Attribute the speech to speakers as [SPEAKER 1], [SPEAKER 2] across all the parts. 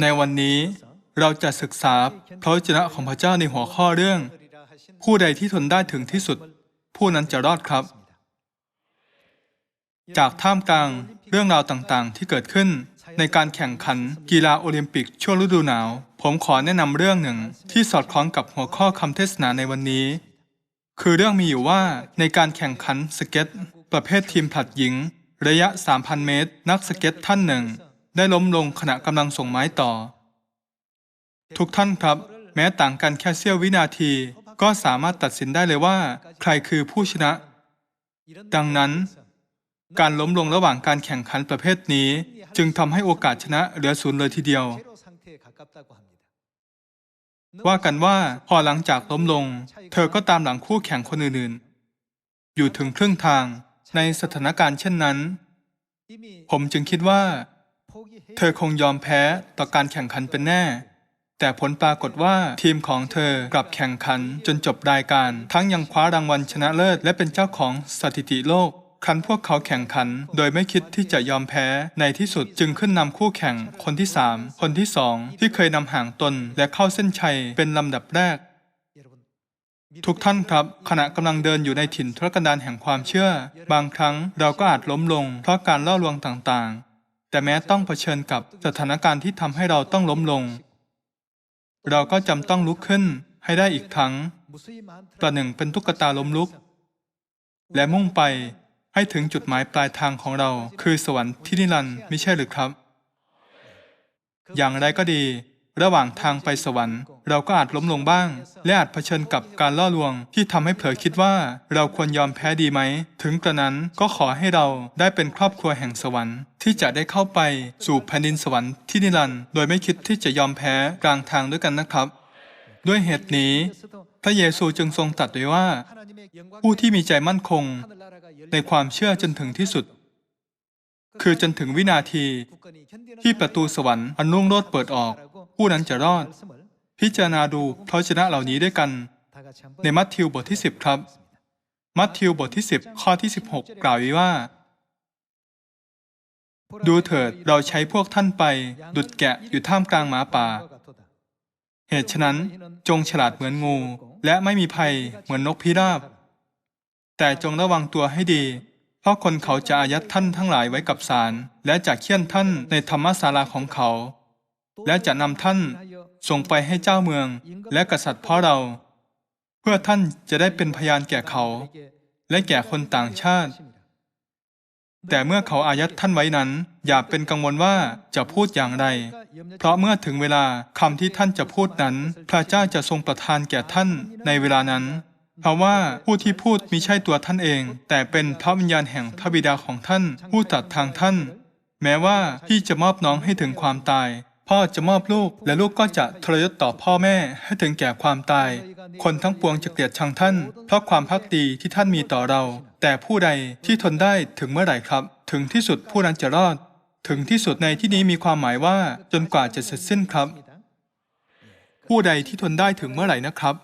[SPEAKER 1] ในวันนี้เราจะศึกษาพระวจนะของพระเจ้าในหัวข้อเรื่อง ผู้ใดที่ทนได้ถึงที่สุด ผู้นั้นจะรอดครับ จากท่ามกลางเรื่องราวต่างๆ ที่เกิดขึ้นในการแข่งขันกีฬาโอลิมปิกช่วงฤดูหนาว ผมขอแนะนำเรื่องหนึ่งที่สอดคล้องกับหัวข้อคำเทศนาในวันนี้ คือเรื่องมีอยู่ว่าในการแข่งขันสเก็ต ประเภททีมผลัดหญิง ระยะ 3,000 เมตร นักสเก็ตท่านหนึ่ง ได้ล้มลงขณะกำลังส่งไม้ต่อ ทุกท่านครับ แม้ต่างกันแค่เสี้ยววินาที ก็สามารถตัดสินได้เลยว่า ใครคือผู้ชนะ ดังนั้น การล้มลงระหว่างการแข่งขันประเภทนี้ จึงทำให้โอกาสชนะเหลือศูนย์เลยทีเดียว ว่ากันว่าพอหลังจากล้มลง เธอก็ตามหลังคู่แข่งคนอื่นๆ อยู่ถึงครึ่งทางในสถานการณ์เช่นนั้น ผมจึงคิดว่า เธอคงยอมแพ้ต่อการแข่งขันเป็นแน่ แต่ผลปรากฏว่าทีมของเธอกลับแข่งขันจนจบรายการ ทั้งยังคว้ารางวัลชนะเลิศ และเป็นเจ้าของสถิติโลกครั้นพวกเขาแข่งขันโดยไม่คิดที่จะยอมแพ้ในที่สุดจึงขึ้นนำคู่แข่งคนที่3คนที่2ที่เคยนำห่างตนและเข้าเส้นชัยเป็นลำดับแรก ทุกท่านครับ ขณะกำลังเดินอยู่ในถิ่นทุรกันดารแห่งความเชื่อ บางครั้งเราก็อาจล้มลงเพราะการล่อลวงต่างๆ แต่แม้ต้องเผชิญกับสถานการณ์ที่ทำให้เราต้องล้มลง เราก็จำต้องลุกขึ้นให้ได้อีกครั้งประหนึ่งเป็นตุ๊กตาล้มลุก และมุ่งไปให้ถึงจุดหมายปลายทางของเรา คือสวรรค์ที่นิรันดร์ไม่ใช่หรือครับ อย่างไรก็ดี ระหว่างทางไปสวรรค์ เราก็อาจล้มลงบ้าง และอาจเผชิญกับการล่อลวง ที่ทำให้เผลอคิดว่า เราควรยอมแพ้ดีไหม ถึงกระนั้นก็ขอให้เราได้เป็นครอบครัวแห่งสวรรค์ ที่จะได้เข้าไปสู่แผ่นดินสวรรค์ที่นิรันดร์โดยไม่คิดที่จะยอมแพ้กลางทางด้วยกันนะครับ ด้วยเหตุนี้ พระเยซูจึงทรงตรัสไว้ว่า ผู้ที่มีใจมั่นคง ในความเชื่อจนถึงที่สุดคือจนถึงวินาที ที่ประตูสวรรค์อันรุ่งโรจน์เปิดออก ผู้นั้นจะรอด พิจารณาดูพระวจนะเหล่านี้ด้วยกัน ในมัทธิวบทที่ 10 ครับ มัทธิวบทที่ 10 ข้อที่ 16 กล่าวไว้ว่า ดูเถิดเราใช้พวกท่านไป ดุดแกะอยู่ท่ามกลางหมาป่า เหตุฉะนั้นจงฉลาดเหมือนงู และไม่มีภัยเหมือนนกพิราบ แต่จงระวังตัวให้ดีเพราะคนเขาจะอายัดท่านทั้งหลายไว้กับศาลและจะเคี่ยนท่านในธรรมศาลาของเขา และจะนำท่านส่งไปให้เจ้าเมือง และกษัตริย์พราะเรา เพื่อท่านจะได้เป็นพยานแก่เขา และแก่คนต่างชาติ แต่เมื่อเขาอายัดท่านไว้นั้น อย่าเป็นกังวลว่าจะพูดอย่างไร เพราะเมื่อถึงเวลาคำที่ท่านจะพูดนั้น พระเจ้าจะทรงประทานแก่ท่านในเวลานั้นเพราะว่าผู้ที่พูดมิใช่ตัวท่านเอง แต่เป็นพระวิญญาณแห่งพระบิดาของท่าน ผู้ตัดทางท่าน แม้ว่าพี่จะมอบน้องให้ถึงความตาย พ่อจะมอบลูก และลูกก็จะทรยศต่อพ่อแม่ให้ถึงแก่ความตาย คนทั้งปวงจะเกลียดชังท่าน เพราะความพักดีที่ท่านมีต่อเรา แต่ผู้ใดที่ทนได้ถึงเมื่อไหร่ครับ ถึงที่สุดผู้นั้นจะรอด ถึงที่สุดในที่นี้มีความหมายว่าจนกว่าจะเสร็จสิ้นครับ ผู้ใดที่ทนได้ถึงเมื่อไหร่นะครับ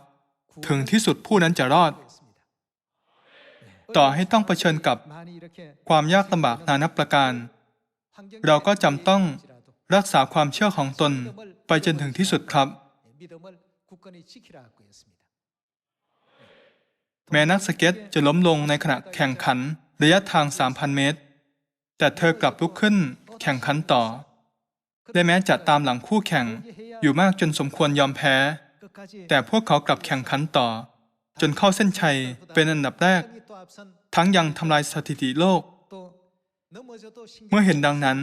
[SPEAKER 1] ถึงที่สุดผู้นั้นจะรอด ต่อให้ต้องเผชิญกับความยากลำบากนานับประการ เราก็จำต้อง รักษาความเชื่อของตนไปจนถึงที่สุดครับ แม้นักสเก็ตจะล้มลงในขณะแข่งขันระยะทาง 3,000 เมตร แต่เธอกลับลุกขึ้นแข่งขันต่อ และแม้จะตามหลังคู่แข่งอยู่มากจนสมควรยอมแพ้ แต่พวกเขากลับแข่งขันต่อ จนเข้าเส้นชัยเป็นอันดับแรก ทั้งยังทำลายสถิติโลก เมื่อเห็นดังนั้น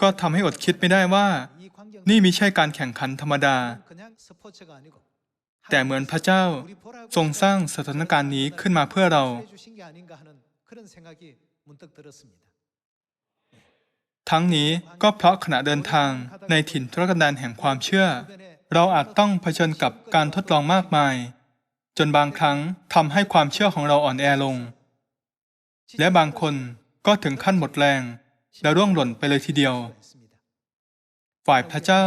[SPEAKER 1] ก็ทำให้อดคิดไม่ได้ว่า นี่มิใช่การแข่งขันธรรมดา แต่เหมือนพระเจ้าทรงสร้างสถานการณ์นี้ขึ้นมาเพื่อเรา ทั้งนี้ก็เพราะขณะเดินทางในถิ่นทุรกันดารแห่งความเชื่อ เราอาจต้องเผชิญกับการทดลองมากมาย จนบางครั้งทำให้ความเชื่อของเราอ่อนแอลง และบางคนก็ถึงขั้นหมดแรง และร่วงหล่นไปเลยทีเดียว ฝ่ายพระเจ้า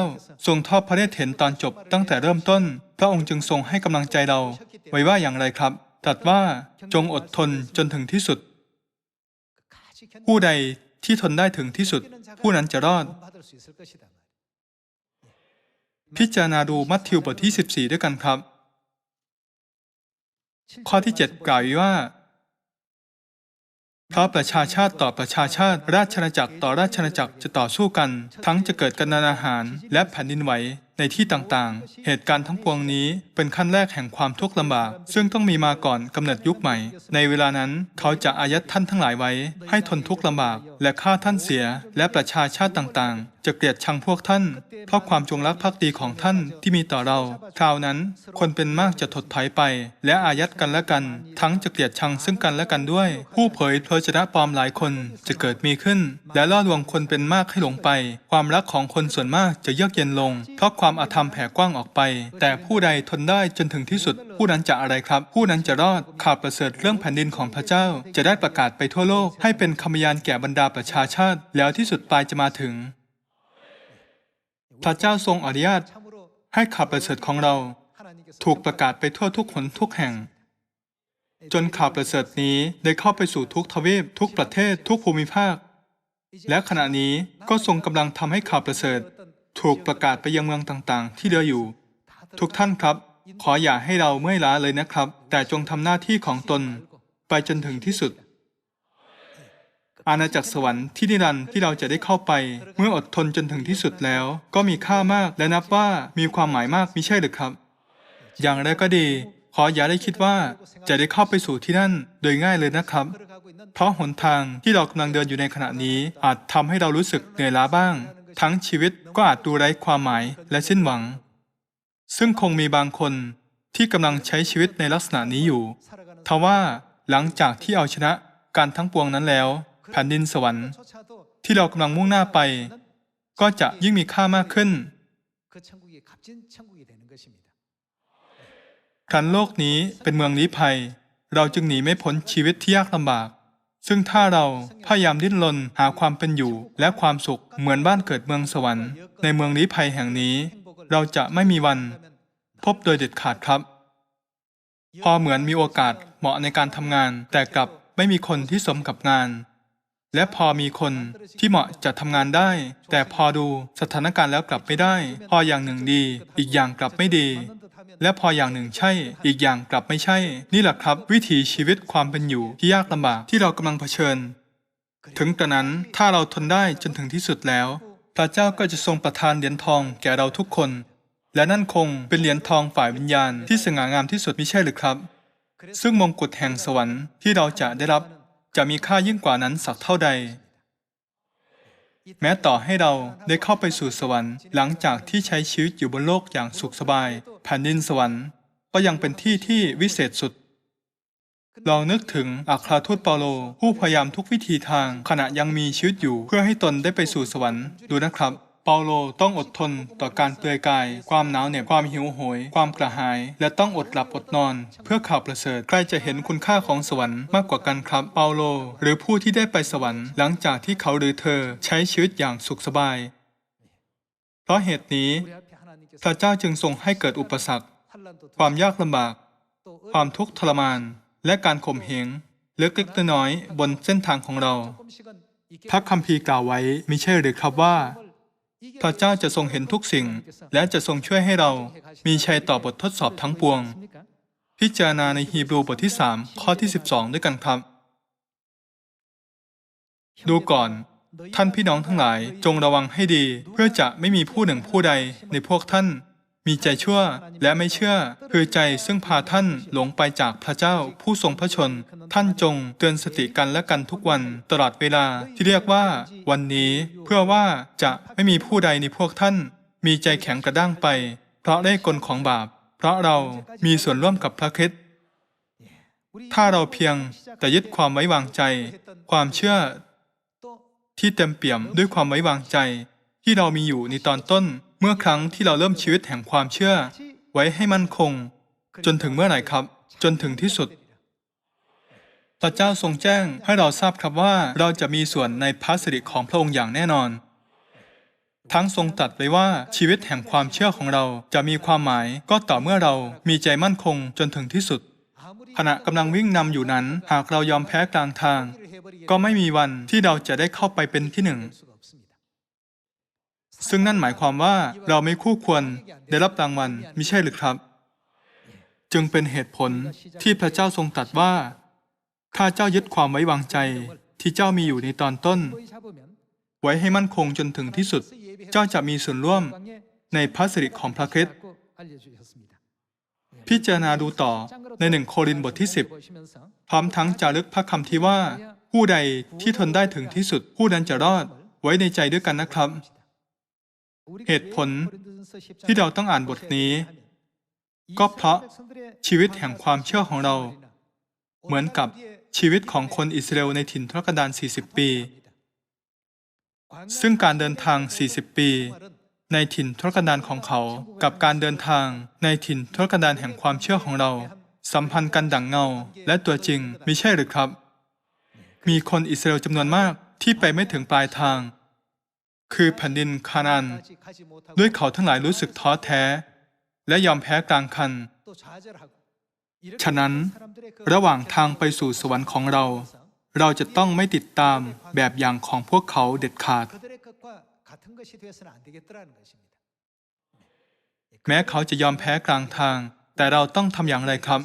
[SPEAKER 1] ทรงทอดพระเนตรเห็นตอนจบตั้งแต่เริ่มต้น พระองค์จึงทรงให้กำลังใจเรา ไว้ว่าอย่างไรครับตรัสว่าจงอดทนจนถึงที่สุด ผู้ใดที่ทนได้ถึงที่สุด ผู้นั้นจะรอด พิจารณาดูมัทธิวบทที่ 14 ด้วยกันครับ ข้อที่ 7 กล่าวไว้ว่า เพราะประชาชาติต่อประชาชาติ ราชอาณาจักรต่อราชอาณาจักรจะต่อสู้กัน ทั้งจะเกิดกันนานาหาร และแผ่นดินไหวในที่ต่างๆ เหตุการณ์ทั้งปวงนี้เป็นขั้นแรกแห่งความทุกข์ลำบาก ซึ่งต้องมีมาก่อนกำเนิดยุคใหม่ ในเวลานั้นเขาจะอายัดท่านทั้งหลายไว้ ให้ทนทุกข์ลำบาก และฆ่าท่านเสีย และประชาชาติต่างๆ จะเกลียดชังพวกท่าน เพราะความจงรักภักดีของท่านที่มีต่อเรา คราวนั้น คนเป็นมากจะถดถอยไป และอายัดกันและกัน ทั้งจะเกลียดชังซึ่งกันและกันด้วย ผู้เผยพระชนะปลอมหลายคนจะเกิดมีขึ้น และล่อลวงคนเป็นมากให้หลงไป ความรักของคนส่วนมากจะเยือกเย็นลง เพราะความอาธรรมแผ่กว้างออกไป แต่ผู้ใดทนได้จนถึงที่สุด ผู้นั้นจะอะไรครับ ผู้นั้นจะรอดข่าวประเสริฐเรื่องแผ่นดินของพระเจ้า จะได้ประกาศไปทั่วโลก ให้เป็นคำยานแก่บรรดาประชาชาติ แล้วที่สุดปลายจะมาถึง พระเจ้าทรงอนุญาตให้ข่าวประเสริฐของเรา ถูกประกาศไปทั่วทุกหนทุกแห่ง จนข่าวประเสริฐนี้ได้เข้าไปสู่ทุกทวีปทุกประเทศทุกภูมิภาค และขณะนี้ก็ทรงกำลังทำให้ข่าวประเสริฐ ถูกประกาศไปยังเมืองต่างๆ ที่เหลืออยู่ ทุกท่านครับ ขออย่าให้เราเมื่อยล้าเลยนะครับ แต่จงทำหน้าที่ของตน ไปจนถึงที่สุด อาณาจักรสวรรค์ที่นิรันดร์ที่เราจะได้เข้าไป เมื่ออดทนจนถึงที่สุดแล้ว ก็มีค่ามากและนับว่ามีความหมายมากมิใช่หรือครับ อย่างไรก็ดี ขออย่าได้คิดว่าจะได้เข้าไปสู่ที่นั่นโดยง่ายเลยนะครับ เพราะหนทางที่เรากำลังเดินอยู่ในขณะนี้ อาจทำให้เรารู้สึกเหนื่อยล้าบ้าง ทั้งชีวิตก็อาจดูไร้ความหมายและสิ้นหวัง ซึ่งคงมีบางคนที่กำลังใช้ชีวิตในลักษณะนี้อยู่ ทว่าหลังจากที่เอาชนะการทั้งปวงนั้นแล้ว แผ่นดินสวรรค์ ที่เรากำลังมุ่งหน้าไป ก็จะยิ่งมีค่ามากขึ้นครันโลกนี้เป็นเมืองลี้ภัย เราจึงหนีไม่พ้นชีวิตที่ยากลำบาก ซึ่งถ้าเราพยายามดิ้นรนหาความเป็นอยู่และความสุขเหมือนบ้านเกิดเมืองสวรรค์ ในเมืองลี้ภัยแห่งนี้ เราจะไม่มีวัน พบโดยเด็ดขาดครับ พอเหมือนมีโอกาสเหมาะในการทำงาน แต่กลับไม่มีคนที่สมกับงาน และพอมีคนที่เหมาะจะทำงานได้ แต่พอดูสถานการณ์แล้วกลับไม่ได้ พออย่างหนึ่งดี อีกอย่างกลับไม่ดี และพออย่างหนึ่งใช่ อีกอย่างกลับไม่ใช่ นี่แหละครับ วิถีชีวิตความเป็นอยู่ที่ยากลำบากที่เรากำลังเผชิญ ถึงกระนั้นถ้าเราทนได้จนถึงที่สุดแล้ว พระเจ้าก็จะทรงประทานเหรียญทองแก่เราทุกคน และนั่นคงเป็นเหรียญทองฝ่ายวิญญาณที่สง่างามที่สุดมิใช่หรือครับ ซึ่งมงกุฎแห่งสวรรค์ที่เราจะได้รับ จะมีค่ายิ่งกว่านั้นสักเท่าใด แม้ต่อให้เราได้เข้าไปสู่สวรรค์ หลังจากที่ใช้ชีวิตอยู่บนโลกอย่างสุขสบาย แผ่นดินสวรรค์ ก็ยังเป็นที่ที่วิเศษสุดลองนึกถึงอัครทูตเปาโล ผู้พยายามทุกวิธีทางขณะยังมีชีวิตอยู่เพื่อให้ตนได้ไปสู่สวรรค์ดูนะครับ เปาโลต้องอดทนต่อการเปื่อยกาย ความหนาวเหน็บความหิวโหย ความกระหาย และต้องอดหลับอดนอน เพื่อข่าวประเสริฐใครจะเห็นคุณค่าของสวรรค์มากกว่ากันครับเปาโล หรือผู้ที่ได้ไปสวรรค์หลังจากที่เขาหรือเธอใช้ชีวิตอย่างสุขสบาย เพราะเหตุนี้พระเจ้าจึงทรงให้เกิดอุปสรรค ความยากลำบาก ความทุกข์ทรมาน และการข่มเหงเล็กๆน้อยบนเส้นทางของเราพระคัมภีร์กล่าวไว้ไม่ใช่หรือครับว่า พระเจ้าจะทรงเห็นทุกสิ่ง และจะทรงช่วยให้เรามีชัยต่อบททดสอบทั้งปวง พิจารณาในฮีบรูบทที่ 3 ข้อที่ 12 ด้วยกันครับ ดูก่อน ท่านพี่น้องทั้งหลายจงระวังให้ดี เพื่อจะไม่มีผู้หนึ่งผู้ใดในพวกท่าน มีใจชั่วและไม่เชื่อ คือใจซึ่งพาท่านหลงไปจากพระเจ้าผู้ทรงพระชน ท่านจงเตือนสติกันและกันทุกวันตลอดเวลาที่เรียกว่า วันนี้เพื่อว่าจะไม่มีผู้ใดในพวกท่าน มีใจแข็งกระด้างไป เพราะได้กลของบาป เพราะเรามีส่วนร่วมกับพระคิ
[SPEAKER 2] ด
[SPEAKER 1] ถ้าเราเพียงแต่ยึดความไว้วางใจ ความเชื่อ ที่เต็มเปี่ยมด้วยความไว้วางใจ ที่เรามีอยู่ในตอนต้น เมื่อครั้งที่เราเริ่มชีวิตแห่งความเชื่อ ไว้ให้มั่นคง จนถึงเมื่อไหร่ครับ จนถึงที่สุดพระเจ้าทรงแจ้งให้เราทราบครับว่าเราจะมีส่วนในพระสิริของพระองค์อย่างแน่นอน ทั้งทรงตัดไว้ว่าชีวิตแห่งความเชื่อของเราจะมีความหมายก็ต่อเมื่อเรามีใจมั่นคงจนถึงที่สุด ขณะกำลังวิ่งนำอยู่นั้น หากเรายอมแพ้กลางทาง ก็ไม่มีวันที่เราจะได้เข้าไปเป็นที่หนึ่ง ซึ่งนั่นหมายความว่าเราไม่คู่ควรได้รับรางวัลมิใช่หรือครับ จึงเป็นเหตุผลที่พระเจ้าทรงตรัสว่า ถ้าเจ้ายึดความไว้วางใจที่เจ้ามีอยู่ในตอนต้น ไว้ให้มั่นคงจนถึงที่สุด เจ้าจะมีส่วนร่วมในพระสิริของพระคริสต์พิจารณาดูต่อในหนึ่งโครินบทที่ 10 พร้อมทั้งจารึกพระคำที่ว่า ผู้ใดที่ทนได้ถึงที่สุดผู้นั้นจะรอดไว้ในใจด้วยกันนะครับ เหตุผลที่เราต้องอ่านบทนี้ ก็เพราะชีวิตแห่งความเชื่อของเรา เหมือนกับชีวิตของคนอิสราเอลในถิ่นทุรกันดาร40 ปี ซึ่งการเดินทาง 40 ปี ในถิ่นทุรกันดารของเขา กับการเดินทางในถิ่นทุรกันดารแห่งความเชื่อของเรา สัมพันธ์กันดั่งเงา และตัวจริงไม่ใช่หรือครับ มีคนอิสราเอลจำนวนมากที่ไปไม่ถึงปลายทาง คือแผ่นดินคานันด้วยเขาทั้งหลายรู้สึกท้อแท้ และยอมแพ้กลางคัน ฉะนั้น ระหว่างทางไปสู่สวรรค์ของเรา เราจะต้องไม่ติดตามแบบอย่างของพวกเขาเด็ดขาด แม้เขาจะยอมแพ้กลางทาง แต่เราต้องทำอย่างไรครับ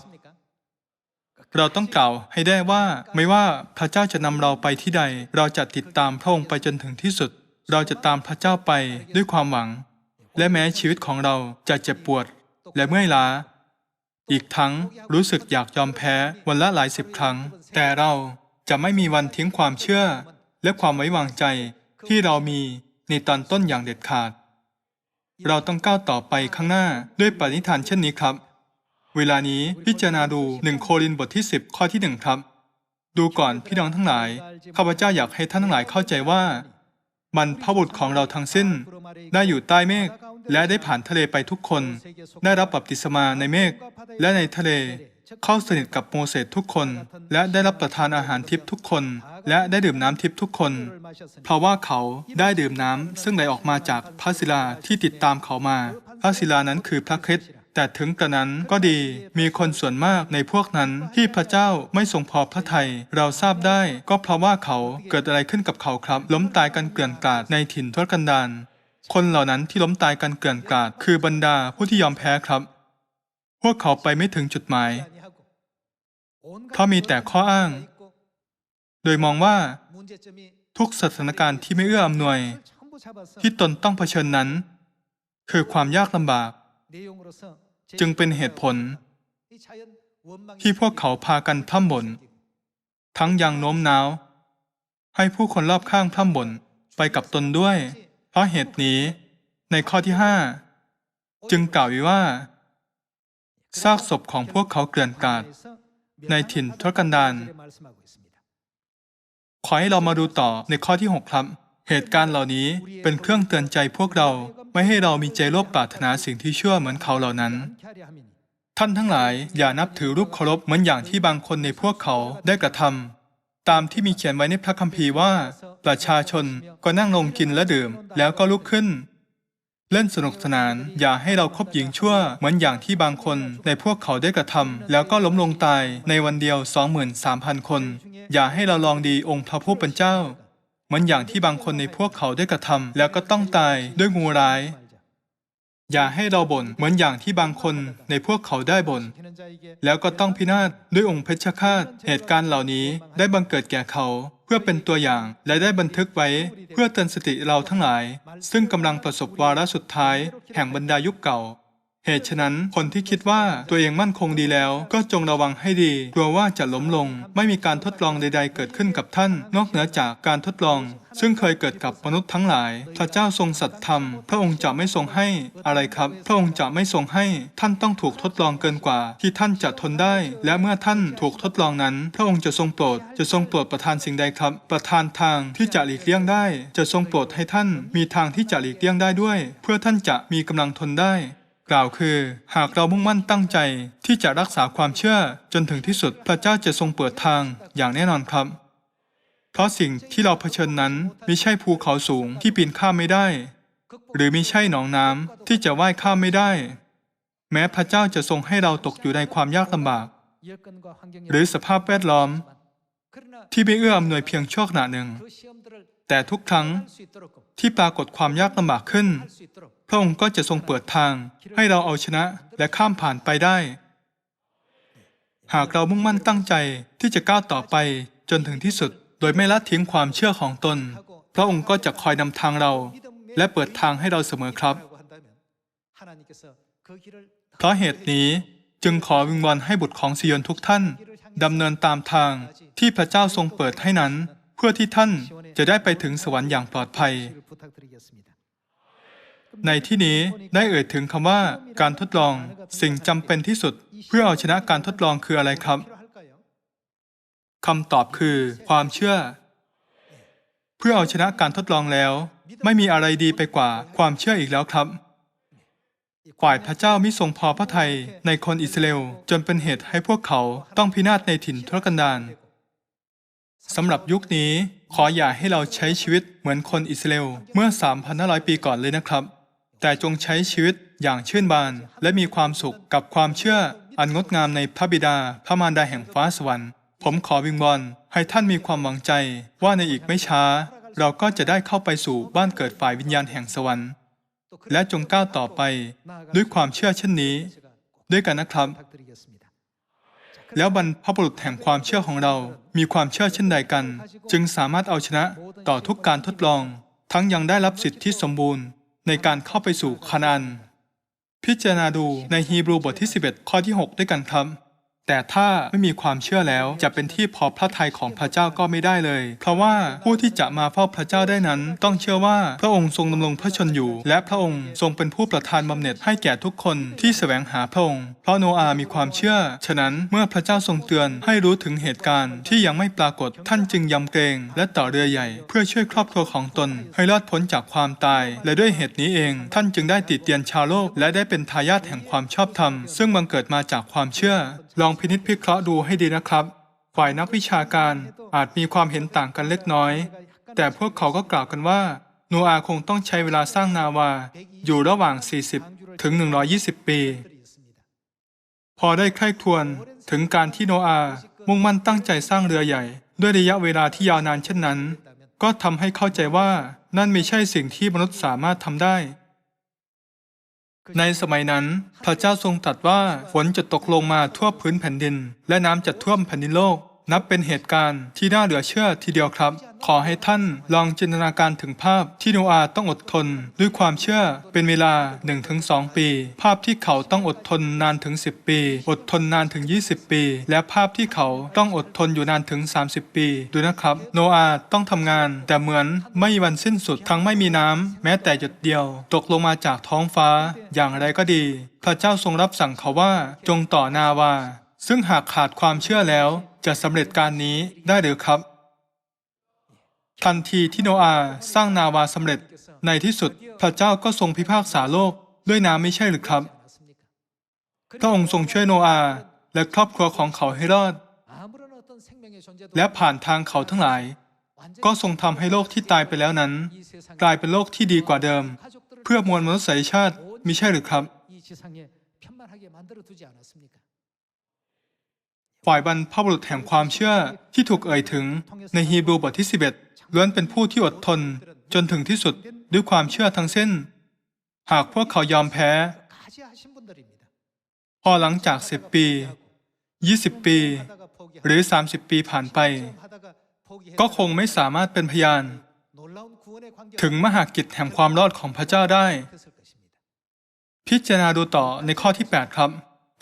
[SPEAKER 1] เราต้องกล่าวให้ได้ว่าไม่ว่าพระเจ้าจะนำเราไปที่ใด เราจะติดตามพระองค์ไปจนถึงที่สุด เราจะตามพระเจ้าไปด้วยความหวัง และแม้ชีวิตของเราจะเจ็บปวดและเมื่อยล้า อีกทั้งรู้สึกอยากยอมแพ้วันละหลายสิบครั้ง แต่เราจะไม่มีวันทิ้งความเชื่อ และความไว้วางใจที่เรามีในตอนต้นอย่างเด็ดขาด เราต้องก้าวต่อไปข้างหน้าด้วยปณิธานเช่นนี้ครับ เวลานี้พิจารณาดูหนึ่งโครินบทที่ 10 ข้อที่หนึ่งครับ ดูก่อนพี่น้องทั้งหลายข้าพเจ้าอยากให้ท่านทั้งหลายเข้าใจว่า มันพระบุตรของเราทั้งสิ้น ได้อยู่ใต้เมฆและได้ผ่านทะเลไปทุกคน ได้รับบัพติศมาในเมฆและในทะเล เข้าสนิทกับโมเสสทุกคน และได้รับประทานอาหารทิพย์ทุกคน และได้ดื่มน้ำทิพย์ทุกคน เพราะว่าเขาได้ดื่มน้ำซึ่งไหลออกมาจากพระศิลาที่ติดตามเขามา พระศิลานั้นคือพระคริสต์ แต่ถึงกระนั้นก็ดีมีคนส่วนมากในพวกนั้นที่พระเจ้าไม่ทรงพอพระทัยเราทราบได้ก็เพราะว่าเขาเกิดอะไรขึ้นกับเขาครับ ล้มตายกันเกลื่อนกลาดในถิ่นทุรกันดารคนเหล่านั้นที่ล้มตายกันเกลื่อนกลาด คือบรรดาผู้ที่ยอมแพ้ครับ พวกเขาไปไม่ถึงจุดหมายเขามีแต่ข้ออ้าง โดยมองว่าทุกสถานการณ์ที่ไม่เอื้ออำนวย ที่ตนต้องเผชิญนั้น คือความยากลำบาก จึงเป็นเหตุผล ที่พวกเขาพากันพร่ำบ่นทั้งยังโน้มน้าว ให้ผู้คนรอบข้างพร่ำบ่นไปกับตนด้วย เพราะเหตุนี้ในข้อที่ห้าจึงกล่าวไว้ว่าซากศพของพวกเขาเกลื่อนกลาดในถิ่นทุรกันดารขอให้เรามาดูต่อในข้อที่ 6 ครับ เหตุการณ์เหล่านี้เป็นเครื่องเตือนใจพวกเราไม่ให้เรามีใจโลภปรารถนาสิ่งที่ชั่วเหมือนเขาเหล่านั้น ท่านทั้งหลายอย่านับถือรูปเคารพเหมือนอย่างที่บางคนในพวกเขาได้กระทำตามที่มีเขียนไว้ในพระคัมภีร์ว่า ประชาชนก็นั่งลงกินและดื่ม แล้วก็ลุกขึ้น เล่นสนุกสนานอย่าให้เราคบหญิงชั่วเหมือนอย่างที่บางคนในพวกเขาได้กระทำแล้วก็ล้มลงตายในวันเดียว23,000 คน อย่าให้เราลองดีองค์พระผู้เป็นเจ้า มือนอย่างที่บางคนในพวกเขาได้กระทำแล้วก็ต้องตายด้วยงูร้าย อย่าให้เราบ่นเหมือนอย่างที่บางคนในพวกเขาได้บ่นแล้วก็ต้องพินาศด้วยองค์เพชฌฆาตเหตุการณ์เหล่านี้ได้บังเกิดแก่เขา เพื่อเป็นตัวอย่างและได้บันทึกไว้ เพื่อเตือนสติเราทั้งหลาย ซึ่งกำลังประสบวาระสุดท้าย แห่งบรรดายุคเก่า เหตุฉะนั้นคนที่คิดว่าตัวเองมั่นคงดีแล้ว ก็จงระวังให้ดีกลัวว่าจะล้มลง ไม่มีการทดลองใด ๆ เกิดขึ้นกับท่าน นอกเหนือจากการทดลอง ซึ่งเคยเกิดกับมนุษย์ทั้งหลาย พระเจ้าทรงสัตย์ธรรม พระองค์จะไม่ทรงให้อะไรครับ พระองค์จะไม่ทรงให้ท่านต้องถูกทดลองเกินกว่า ที่ท่านจะทนได้ และเมื่อท่านถูกทดลองนั้น พระองค์จะทรงโปรดจะทรงโปรดประทานสิ่งใดครับ ประทานทางที่จะหลีกเลี่ยงได้ จะทรงโปรดให้ท่าน มีทางที่จะหลีกเลี่ยงได้ด้วย เพื่อท่านจะมีกำลังทนได้ กล่าวคือ หากเรามุ่งมั่นตั้งใจที่จะรักษาความเชื่อจนถึงที่สุดพระเจ้าจะทรงเปิดทางอย่างแน่นอนครับ เพราะสิ่งที่เราเผชิญนั้นไม่ใช่ภูเขาสูงที่ปีนข้ามไม่ได้ หรือม่ใช่หนองน้ำที่จะว่ายข้ามไม่ได้ แม้พระเจ้าจะทรงให้เราตกอยู่ในความยากลำบาก หรือสภาพแวดล้อม ที่ไม่เอื้ออำนวยเพียงชั่วขณะหนึ่ง แต่ทุกครั้งที่ปรากฏความยากลำบากขึ้น พระองค์ก็จะทรงเปิดทางให้เราเอาชนะและข้ามผ่านไปได้ หากเรามุ่งมั่นตั้งใจที่จะก้าวต่อไปจนถึงที่สุด โดยไม่ละทิ้งความเชื่อของตน พระองค์ก็จะคอยนำทางเรา และเปิดทางให้เราเสมอครับ เพราะเหตุนี้จึงขอวิงวอนให้บุตรของซิยนทุกท่านดำเนินตามทางที่พระเจ้าทรงเปิดให้นั้น เพื่อที่ท่านจะได้ไปถึงสวรรค์อย่างปลอดภัย ในที่นี้ได้เอ่ยถึงคำว่าการทดลองสิ่งจำเป็นที่สุด เพื่อเอาชนะการทดลองคืออะไรครับคำตอบคือความเชื่อ เพื่อเอาชนะการทดลองแล้ว ไม่มีอะไรดีไปกว่าความเชื่ออีกแล้วครับ ฝ่ายพระเจ้ามิทรงพอพระทัยในคนอิสราเอลจนเป็นเหตุให้พวกเขาต้องพินาศในถิ่นทุรกันดารสำหรับยุคนี้ขออย่าให้เราใช้ชีวิตเหมือนคนอิสราเอลเมื่อ 3,500 ปีก่อนเลยนะครับ แต่จงใช้ชีวิตอย่างชื่นบาน และมีความสุขกับความเชื่อ อันงดงามในพระบิดาพระมารดาแห่งฟ้าสวรรค์ ผมขอวิงวอนให้ท่านมีความหวังใจ ว่าในอีกไม่ช้า เราก็จะได้เข้าไปสู่บ้านเกิดฝ่ายวิญญาณแห่งสวรรค์ และจงก้าวต่อไปด้วยความเชื่อเช่นนี้ ด้วยกันนะครับ แล้วบรรพบุรุษแห่งความเชื่อของเรา มีความเชื่อเช่นใดกัน จึงสามารถเอาชนะต่อทุกการทดลอง ทั้งยังได้รับสิทธิสมบูรณ์ ในการเข้าไปสู่คานันพิจารณาดูในฮีบรูบทที่ 11 ข้อที่ 6 ด้วยกันครับ แต่ถ้าไม่มีความเชื่อแล้วจะเป็นที่พอพระทัยของพระเจ้าก็ไม่ได้เลย เพราะว่าผู้ที่จะมาเฝ้าพระเจ้าได้นั้น ต้องเชื่อว่าพระองค์ทรงดำรงพระชนอยู่ และพระองค์ทรงเป็นผู้ประทานบำเหน็จให้แก่ทุกคนที่แสวงหาพระองค์ เพราะโนอาห์มีความเชื่อ ฉะนั้นเมื่อพระเจ้าทรงเตือนให้รู้ถึงเหตุการณ์ที่ยังไม่ปรากฏท่านจึงยำเกรงและต่อเรือใหญ่ เพื่อช่วยครอบครัวของตน ให้รอดพ้นจากความตาย และด้วยเหตุนี้เอง ท่านจึงได้ติดเตียนชาวโลก และได้เป็นทายาทแห่งความชอบธรรม ซึ่งบังเกิดมาจากความเชื่อ ลองพินิจพิเคราะห์ดูให้ดีนะครับ ฝ่ายนักวิชาการอาจมีความเห็นต่างกันเล็กน้อย แต่พวกเขาก็กล่าวกันว่า โนอาคงต้องใช้เวลาสร้างนาวา อยู่ระหว่าง 40 ถึง 120 ปี พอได้ใคร่ครวญถึงการที่โนอามุ่งมั่นตั้งใจสร้างเรือใหญ่ ด้วยระยะเวลาที่ยาวนานเช่นนั้น ก็ทำให้เข้าใจว่านั่นไม่ใช่สิ่งที่มนุษย์สามารถทำได้ ในสมัยนั้น พระเจ้าทรงตรัสว่าฝนจะตกลงมาทั่วพื้นแผ่นดิน และน้ำจะท่วมแผ่นดินโลก นับเป็นเหตุการณ์ที่น่าเหลือเชื่อทีเดียวครับ ขอให้ท่านลองจินตนาการถึงภาพที่โนอาห์ต้องอดทนด้วยความเชื่อเป็นเวลา 1-2 ปี ภาพที่เขาต้องอดทนนานถึง 10 ปี อดทนนานถึง 20 ปี และภาพที่เขาต้องอดทนอยู่นานถึง 30 ปี ดูนะครับ โนอาห์ต้องทำงาน แต่เหมือนไม่มีวันสิ้นสุดทั้งไม่มีน้ำแม้แต่หยดเดียว ตกลงมาจากท้องฟ้า อย่างไรก็ดี พระเจ้าทรงรับสั่งเขาว่าจงต่อนาวา ซึ่งหากขาดความเชื่อแล้วจะสำเร็จการนี้ได้หรือครับ ทันทีที่โนอาห์สร้างนาวาสำเร็จ ในที่สุดพระเจ้าก็ทรงพิพากษาโลกด้วยน้ำไม่ใช่หรือครับ พระองค์ทรงช่วยโนอาห์และครอบครัวของเขาให้รอด และผ่านทางเขาทั้งหลาย ก็ทรงทำให้โลกที่ตายไปแล้วนั้น กลายเป็นโลกที่ดีกว่าเดิม เพื่อมวลมนุษยชาติมิใช่หรือครับ ฝ่ายบรรพบุรุษแห่งความเชื่อที่ถูกเอ่ยถึงในฮีบรูบทที่ 11 ล้วนเป็นผู้ที่อดทนจนถึงที่สุดด้วยความเชื่อทั้งสิ้น หากพวกเขายอมแพ้ พอหลังจาก10ปี 20 ปี หรือ 30 ปีผ่านไป ก็คงไม่สามารถเป็นพยาน ถึงมหากิจแห่งความรอดของพระเจ้าได้ พิจารณาดูต่อในข้อที่ 8 ครับ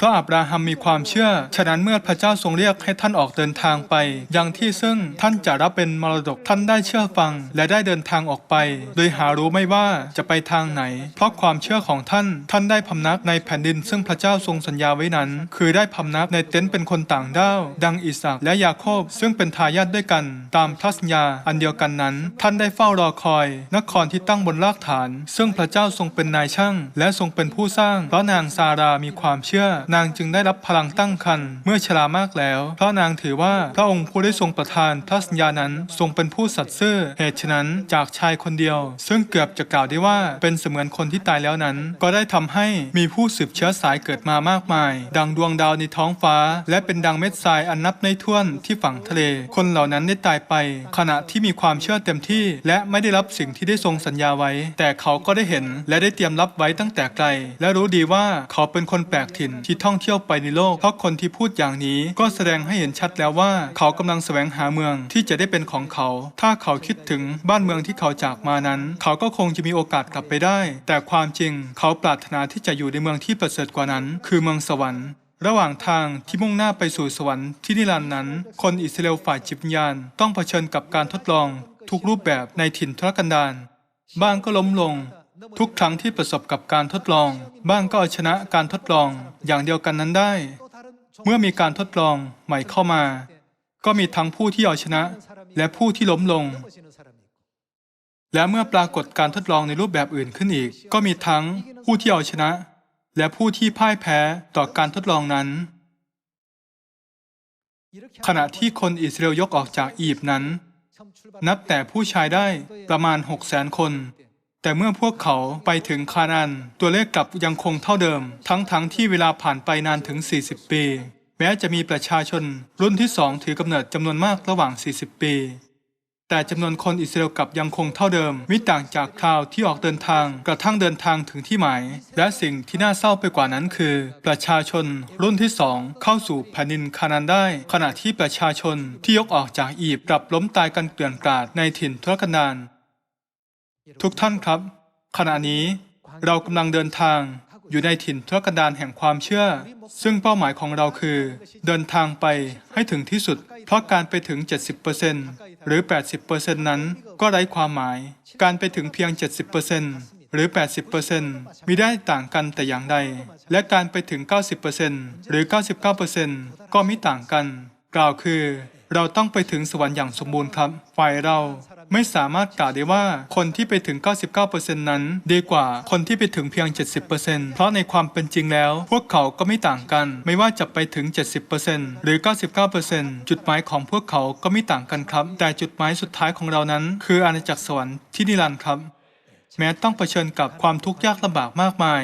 [SPEAKER 1] เพราะอับราฮัมมีความเชื่อ ฉะนั้นเมื่อพระเจ้าทรงเรียกให้ท่านออกเดินทางไป ยังที่ซึ่งท่านจะรับเป็นมรดกท่านได้เชื่อฟัง และได้เดินทางออกไป โดยหารู้ไม่ว่าจะไปทางไหน เพราะความเชื่อของท่านท่านได้พำนักในแผ่นดิน ซึ่งพระเจ้าทรงสัญญาไว้นั้น คือได้พำนักในเต็นท์เป็นคนต่างด้าวดังอิสากและยาโคบซึ่งเป็นทายาทด้วยกัน ตามพระสัญญาอันเดียวกันนั้น ท่านได้เฝ้ารอคอย นครที่ตั้งบนรากฐาน ซึ่งพระเจ้าทรงเป็นนายช่าง และทรงเป็นผู้สร้างเพราะนางซารามีความเชื่อนางจึงได้รับพลังตั้งครรภ์เมื่อชรามากแล้ว เพราะนางถือว่าพระองค์ผู้ได้ทรงประทานพระสัญญานั้นทรงเป็นผู้สัตย์ซื่อเหตุฉะนั้นจากชายคนเดียว ซึ่งเกือบจะกล่าวได้ว่าเป็นเสมือนคนที่ตายแล้วนั้น ก็ได้ทำให้มีผู้สืบเชื้อสายเกิดมามากมาย ดังดวงดาวในท้องฟ้า และเป็นดังเม็ดทรายอันนับไม่ถ้วนที่ฝั่งทะเล คนเหล่านั้นได้ตายไป ขณะที่มีความเชื่อเต็มที่ และไม่ได้รับสิ่งที่ได้ทรงสัญญาไว้ แต่เขาก็ได้เห็นและได้เตรียมรับไว้ตั้งแต่ไกล และรู้ดีว่าเขาเป็นคนแปลกถิ่นที่ท่องเที่ยวไปในโลก เพราะคนที่พูดอย่างนี้ก็แสดงให้เห็นชัดแล้วว่า เขากำลังแสวงหาเมืองที่จะได้เป็นของเขา ถ้าเขาคิดถึงบ้านเมืองที่เขาจากมานั้น เขาก็คงจะมีโอกาสกลับไปได้ แต่ความจริงเขาปรารถนาที่จะอยู่ในเมืองที่ประเสริฐกว่านั้น คือเมืองสวรรค์ระหว่างทางที่มุ่งหน้าไปสู่สวรรค์ที่นิรันดร์นั้น คนอิสราเอลฝ่ายจิตวิญญาณ ต้องเผชิญกับการทดลอง ทุกรูปแบบในถิ่นทุรกันดารบ้างก็ล้มลง ทุกครั้งที่ประสบกับการทดลอง บ้างก็เอาชนะการทดลองอย่างเดียวกันนั้นได้ เมื่อมีการทดลองใหม่เข้ามา ก็มีทั้งผู้ที่เอาชนะ และผู้ที่ล้มลง และเมื่อปรากฏการทดลองในรูปแบบอื่นขึ้นอีก ก็มีทั้งผู้ที่เอาชนะ และผู้ที่พ่ายแพ้ต่อการทดลองนั้น ขณะที่คนอิสราเอลยกออกจากอียิปต์นั้น นับแต่ผู้ชายได้ประมาณ6 0แสนคน แต่เมื่อพวกเขาไปถึงคานัน ตัวเลขกลับยังคงเท่าเดิม ทั้งๆทที่เวลาผ่านไปนานถึง 40 ปี แม้จะมีประชาชนรุ่นที่สองถือกำเนิดจำนวนมากระหว่าง 40 ปี แต่จำนวนคนอิสราเอลกลับยังคงเท่าเดิมมิต่างจากคราวที่ออกเดินทางกระทั่งเดินทางถึงที่หมาย และสิ่งที่น่าเศร้าไปกว่านั้นคือ ประชาชนรุ่นที่สองเข้าสู่แผ่นดินคานันได้ ขณะที่ประชาชนที่ยกออกจากอียิปต์กลับล้มตายกันเกลื่อนกลาดในถิ่นทุรกันดาร ทุกท่านครับ ขณะนี้เรากำลังเดินทางอยู่ในถิ่นทุรกันดารแห่งความเชื่อ ซึ่งเป้าหมายของเราคือ เดินทางไปให้ถึงที่สุด เพราะการไปถึง 70%หรือ 80%นั้นก็ไร้ความหมาย การไปถึงเพียง 70%หรือ 80%มิได้ต่างกันแต่อย่างใด และการไปถึง 90%หรือ 99%ก็ไม่ต่างกัน กล่าวคือ เราต้องไปถึงสวรรค์อย่างสมบูรณ์ครับ ฝ่ายเรา ไม่สามารถกล่าวได้ว่าคนที่ไปถึง 99%นั้น ดีกว่าคนที่ไปถึงเพียง 70%เพราะในความเป็นจริงแล้ว พวกเขาก็ไม่ต่างกัน ไม่ว่าจะไปถึง 70%หรือ 99%จุดหมายของพวกเขาก็ไม่ต่างกันครับ แต่จุดหมายสุดท้ายของเรานั้น คืออาณาจักรสวรรค์ที่นิรันดร์ครับ แม้ต้องเผชิญกับความทุกข์ยากลำบากมากมาย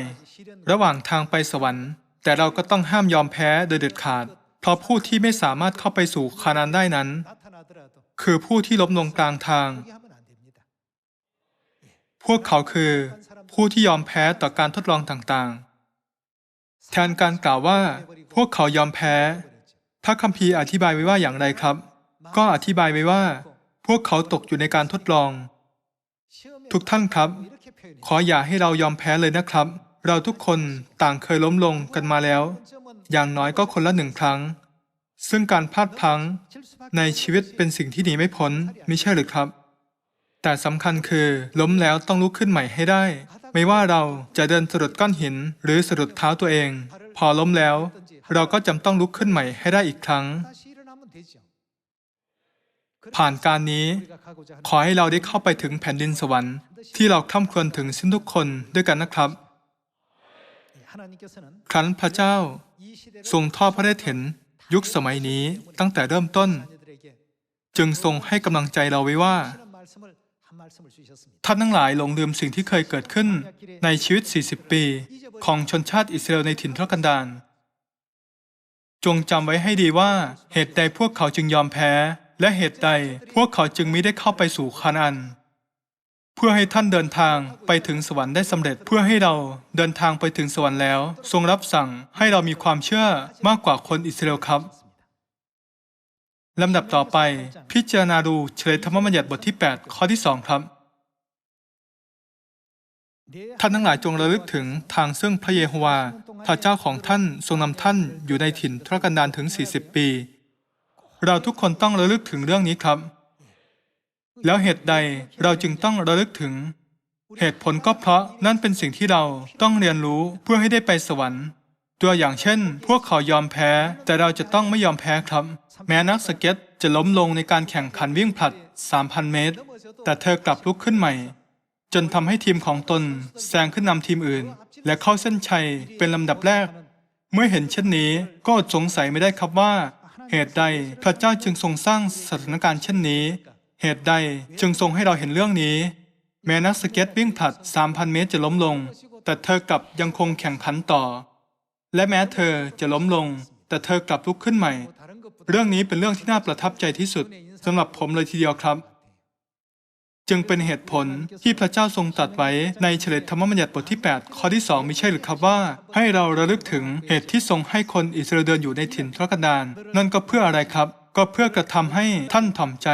[SPEAKER 1] ระหว่างทางไปสวรรค์ แต่เราก็ต้องห้ามยอมแพ้โดยเด็ดขาด เพราะผู้ที่ไม่สามารถเข้าไปสู่คานานได้นั้น คือผู้ที่ล้มลงกลางทาง พวกเขาคือผู้ที่ยอมแพ้ต่อการทดลองต่างๆ แทนการกล่าวว่าพวกเขายอมแพ้ พระคัมภีร์อธิบายไว้ว่าอย่างไรครับ ก็อธิบายไว้ว่า พวกเขาตกอยู่ในการทดลอง ทุกท่านครับ ขออย่าให้เรายอมแพ้เลยนะครับ เราทุกคนต่างเคยล้มลงกันมาแล้ว อย่างน้อยก็คนละหนึ่งครั้ง ซึ่งการพลาดพลั้งในชีวิตเป็นสิ่งที่หนีไม่พ้นไม่ใช่หรือครับ แต่สำคัญคือล้มแล้วต้องลุกขึ้นใหม่ให้ได้ ไม่ว่าเราจะเดินสะดุดก้อนหิน หรือสะดุดเท้าตัวเอง พอล้มแล้ว เราก็จำต้องลุกขึ้นใหม่ให้ได้อีกครั้ง ผ่านการนี้ ขอให้เราได้เข้าไปถึงแผ่นดินสวรรค์ ที่เราคร่ำครวญถึงสิ้นทุกคนด้วยกันนะครับครั้นพระเจ้าทรงทอดพระเนตรเห็น ยุคสมัยนี้ตั้งแต่เริ่มต้น จึงทรงให้กำลังใจเราไว้ว่า ท่านทั้งหลายหลงลืมสิ่งที่เคยเกิดขึ้นในชีวิต 40 ปี ของชนชาติอิสราเอลในถิ่นทุรกันดารจงจำไว้ให้ดีว่าเหตุใดพวกเขาจึงยอมแพ้ และเหตุใดพวกเขาจึงไมิได้เข้าไปสู่คานาอัน เพื่อให้ท่านเดินทางไปถึงสวรรค์ได้สำเร็จ เพื่อให้เราเดินทางไปถึงสวรรค์แล้ว ทรงรับสั่งให้เรามีความเชื่อมากกว่าคนอิสราเอลครับลำดับต่อไป พิจารณาดูเฉลยธรรมบัญญัติบทที่ 8 ข้อที่2ครับท่านทั้งหลายจงระลึกถึงทางซึ่งพระเยโฮวาห์พระเจ้าของท่านทรงนำท่านอยู่ในถิ่นทุรกันดารถึง 40 ปี เราทุกคนต้องระลึกถึงเรื่องนี้ครับ แล้วเหตุใดเราจึงต้องระลึกถึง เหตุผลก็เพราะนั่นเป็นสิ่งที่เราต้องเรียนรู้เพื่อให้ได้ไปสวรรค์ ตัวอย่างเช่น พวกเขายอมแพ้ แต่เราจะต้องไม่ยอมแพ้ครับ แม้นักสเก็ตจะล้มลงในการแข่งขันวิ่งผลัด 3,000 เมตร แต่เธอกลับลุกขึ้นใหม่ จนทำให้ทีมของตนแซงขึ้นนำทีมอื่น และเข้าเส้นชัยเป็นลำดับแรก เมื่อเห็นเช่นนี้ก็อดสงสัยไม่ได้ครับว่า เหตุใดพระเจ้าจึงทรงสร้างสถานการณ์เช่นนี้ เหตุใดจึงทรงให้เราเห็นเรื่องนี้ แม้นักสเก็ตวิ่งผลัด 3,000 เมตรจะล้มลง แต่เธอกลับยังคงแข่งขันต่อ และแม้เธอจะล้มลง แต่เธอกลับลุกขึ้นใหม่ เรื่องนี้เป็นเรื่องที่น่าประทับใจที่สุดสำหรับผมเลยทีเดียวครับ จึงเป็นเหตุผลที่พระเจ้าทรงตรัสไว้ในเฉลยธรรมบัญญัติบทที่ 8 ข้อที่ 2 ไม่ใช่หรือครับว่า ให้เราระลึกถึงเหตุที่ทรงให้คนอิสราเอลอยู่ในถิ่นทุรกันดารนั่นก็เพื่ออะไรครับ ก็เพื่อกระทำให้ท่านถ่อมใจ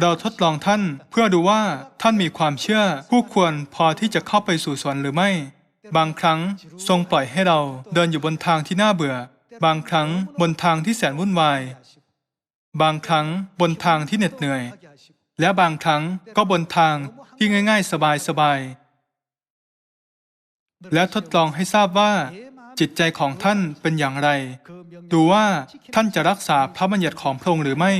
[SPEAKER 1] เราทดลองท่านเพื่อดูว่าท่านมีความเชื่อผู้ควรพอที่จะเข้าไปสู่สวรรค์หรือไม่ บางครั้งทรงปล่อยให้เราเดินอยู่บนทางที่น่าเบื่อ บางครั้งบนทางที่แสนวุ่นวาย บางครั้งบนทางที่เหน็ดเหนื่อย และบางครั้งก็บนทางที่ง่าย ๆ สบายๆ และทดลองให้ทราบว่า จิตใจของท่านเป็นอย่างไร ดูว่าท่านจะรักษาพระบัญญัติของพระองค์หรือไม่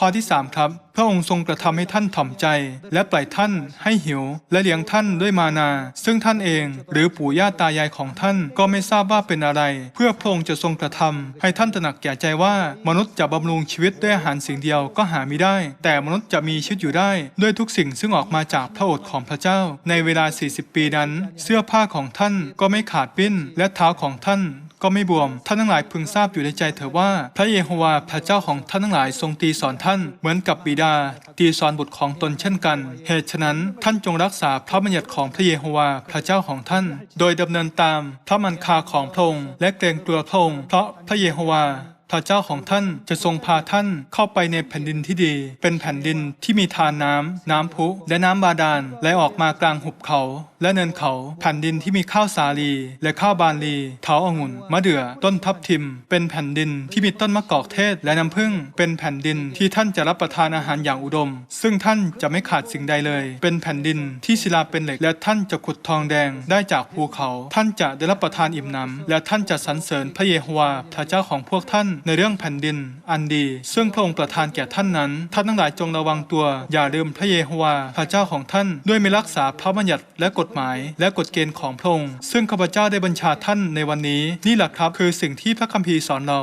[SPEAKER 1] ข้อที่สามครับ พระองค์ทรงกระทำให้ท่านถ่อมใจ และปล่อยท่านให้หิว และเลี้ยงท่านด้วยมานา ซึ่งท่านเอง หรือปู่ย่าตายายของท่านก็ไม่ทราบว่าเป็นอะไร เพื่อพระองค์จะทรงกระทำให้ท่านตระหนักแก่ใจว่า มนุษย์จะบำรุงชีวิตด้วยอาหารสิ่งเดียวก็หาไม่ได้ แต่มนุษย์จะมีชีวิตอยู่ได้ ด้วยทุกสิ่งซึ่งออกมาจากพระโอษฐ์ของพระเจ้า ในเวลา 40 ปีนั้น เสื้อผ้าของท่านก็ไม่ขาดปิ้น และเท้าของท่าน ก็ไม่บวม ท่านทั้งหลายพึงทราบอยู่ในใจเถอะว่า พระเยโฮวาห์พระเจ้าของท่านทั้งหลายทรงตีสอนท่าน เหมือนกับบิดา ตีสอนบุตรของตนเช่นกัน เหตุฉะนั้นท่านจงรักษาพระบัญญัติของพระเยโฮวาห์พระเจ้าของท่าน โดยดำเนินตามพระมันคาของพระองค์และเกรงกลัวพระองค์เพราะพระเยโฮวาห์ พระเจ้าของท่านจะทรงพาท่านเข้าไปในแผ่นดินที่ดี เป็นแผ่นดินที่มีทานน้ำ น้ำพุ และน้ำบาดาลไหลออกมากลางหุบเขา และเนินเขา แผ่นดินที่มีข้าวสาลี และข้าวบานลีเถาองุ่น มะเดื่อ ต้นทับทิม เป็นแผ่นดินที่มีต้นมะกอกเทศ และน้ำผึ้ง เป็นแผ่นดินที่ท่านจะรับประทานอาหารอย่างอุดม ซึ่งท่านจะไม่ขาดสิ่งใดเลย เป็นแผ่นดินที่ศิลาเป็นเหล็ก และท่านจะขุดทองแดงได้จากภูเขา ท่านจะได้รับประทานอิ่มหนำและท่านจะสรรเสริญพระเยโฮวาห์พระเจ้าของพวกท่านในเรื่องแผ่นดิน อันดี ซึ่งพระองค์ประทานแก่ท่านนั้น ท่านทั้งหลายจงระวังตัว อย่าลืมพระเยโฮวาห์พระเจ้าของท่าน ด้วยไม่รักษาพระบัญญัติและกฎหมาย และกฎเกณฑ์ของพระองค์ซึ่งข้าพเจ้าได้บัญชาท่านในวันนี้ นี่แหละครับคือสิ่งที่พระคัมภีร์สอนเรา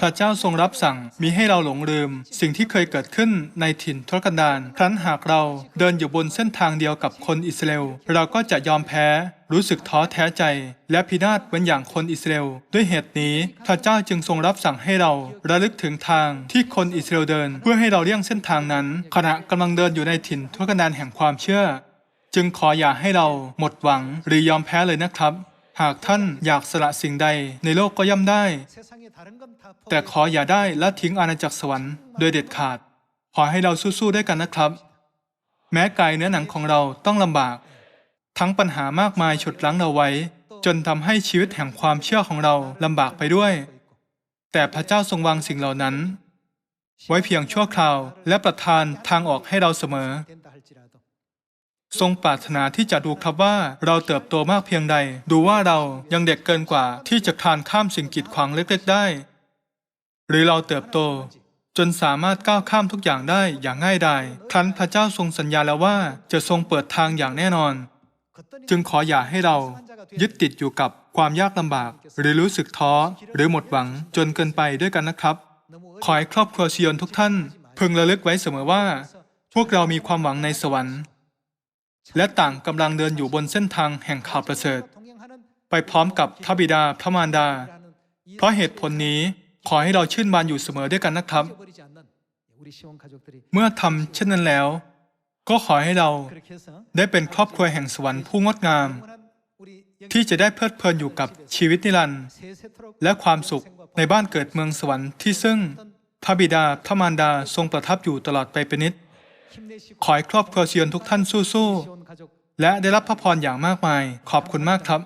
[SPEAKER 1] พระเจ้าทรงรับสั่งมีให้เราหลงลืม สิ่งที่เคยเกิดขึ้นในถิ่นทุรกันดารครั้นหากเราเดินอยู่บนเส้นทางเดียวกับคนอิสราเอลเราก็จะยอมแพ้ รู้สึกท้อแท้ใจ และพินาศเหมือนอย่างคนอิสราเอลด้วยเหตุนี้ พระเจ้าจึงทรงรับสั่งให้เราระลึกถึงทางที่คนอิสราเอลเดิน เพื่อให้เราเลี่ยงเส้นทางนั้น ขณะกำลังเดินอยู่ในถิ่นทุรกันดารแห่งความเชื่อ จึงขออย่าให้เราหมดหวังหรือยอมแพ้เลยนะครับ หากท่านอยากสละสิ่งใดในโลกก็ย่ำได้ แต่ขออย่าได้ละทิ้งอาณาจักรสวรรค์โดยเด็ดขาด ขอให้เราสู้ๆด้วยกันนะครับ แม้กายเนื้อหนังของเราต้องลำบาก ทั้งปัญหามากมายฉุดลั้งเราไว้ จนทำให้ชีวิตแห่งความเชื่อของเราลำบากไปด้วย แต่พระเจ้าทรงวางสิ่งเหล่านั้น ไว้เพียงชั่วคราวและประทานทางออกให้เราเสมอ ทรงปรารถนาที่จะดูครับว่าเราเติบโตมากเพียงใด ดูว่าเรายังเด็กเกินกว่าที่จะคลานข้ามสิ่งกีดขวางเล็กๆได้ หรือเราเติบโต จนสามารถก้าวข้ามทุกอย่างได้อย่างง่ายดายครั้นพระเจ้าทรงสัญญาแล้วว่าจะทรงเปิดทางอย่างแน่นอน จึงขออย่าให้เรา ยึดติดอยู่กับความยากลำบาก หรือรู้สึกท้อ หรือหมดหวังจนเกินไปด้วยกันนะครับ ขอให้ครอบครัวซิยอนทุกท่าน พึงระลึกไว้เสมอว่า พวกเรามีความหวังในสวรรค์ และต่างกำลังเดินอยู่บนเส้นทางแห่งข่าวประเสริฐ ไปพร้อมกับพระบิดาพระมารดา เพราะเหตุผลนี้ขอให้เราชื่นบานอยู่เสมอด้วยกันนะครับ เมื่อทำเช่นนั้นแล้ว ก็ขอให้เราได้เป็นครอบครัวแห่งสวรรค์ผู้งดงาม ที่จะได้เพลิดเพลินอยู่กับชีวิตนิรันดร์และความสุขในบ้านเกิดเมืองสวรรค์ที่ซึ่งพระบิดาพระมารดาทรงประทับอยู่ตลอดไปเป็นนิ
[SPEAKER 2] ด
[SPEAKER 1] ขอให้ครอบครัวเชียนทุกท่านสู้ๆ และได้รับพระพรอย่างมากมาย ขอบคุณมากครับ